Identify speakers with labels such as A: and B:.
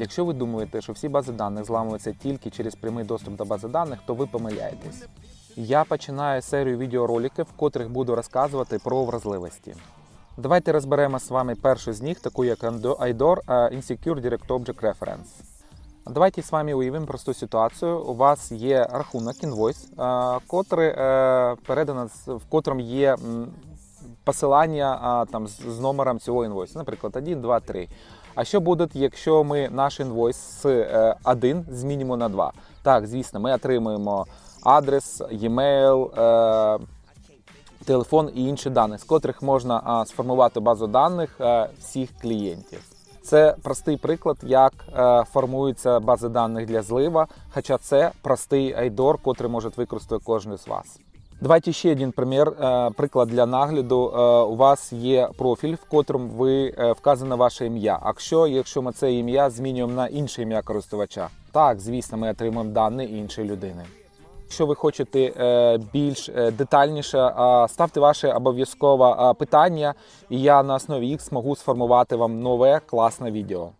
A: Якщо ви думаєте, що всі бази даних зламуються тільки через прямий доступ до бази даних, то ви помиляєтесь. Я починаю серію відеороликів, в котрих буду розказувати про вразливості. Давайте розберемо з вами першу з них, таку як IDOR е, Insecure Direct Object Reference. Давайте з вами уявимо просту ситуацію. У вас є рахунок інвойс, е, котрий е, передано в котрому є посилання а, там з, номером цього інвойсу, наприклад, 1, 2, 3. А що буде, якщо ми наш інвойс з е, 1 змінимо на 2? Так, звісно, ми отримуємо адрес, e-mail, е, телефон і інші дані, з котрих можна а, сформувати базу даних е, всіх клієнтів. Це простий приклад, як е, формуються бази даних для злива, хоча це простий айдор, котрий може використати кожен з вас. Давайте ще один примір, е, приклад для нагляду. Е, У вас є профіль, в котрому ви е, вказано ваше ім'я. А що, якщо ми це ім'я змінюємо на інше ім'я користувача? Так, звісно, ми отримуємо дані іншої людини. Якщо ви хочете більш детальніше, ставте ваше обов'язкове питання, і я на основі їх зможу сформувати вам нове класне відео.